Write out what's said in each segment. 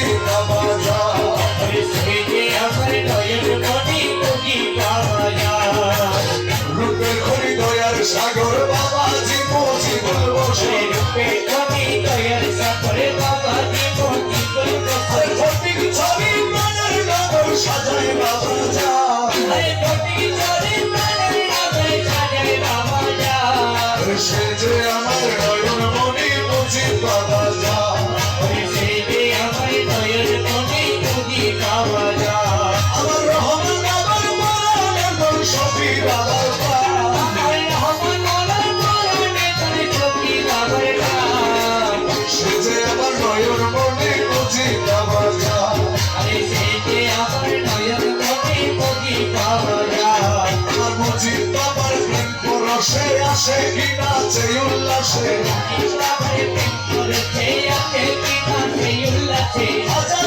see. আসে আসে বিনাচে উল্লাসে। হাজার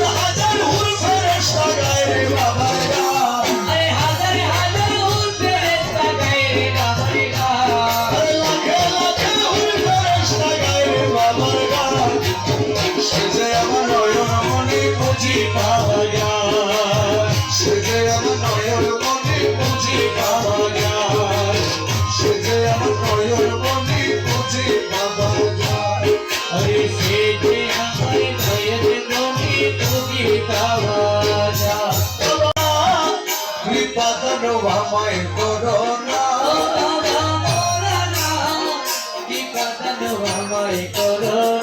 আমায় করো না আমায় করো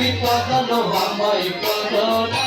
তুমি কদল আমায় কদলা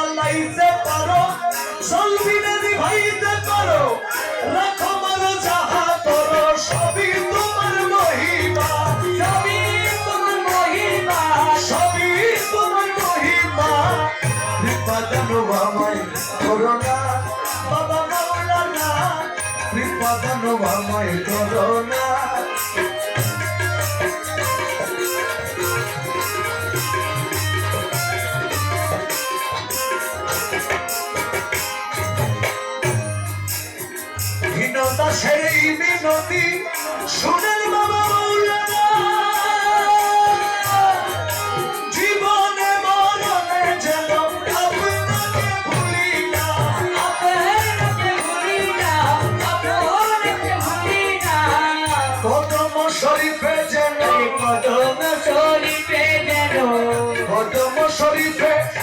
মদন ভামাই সেই মিনতি শুনে you back.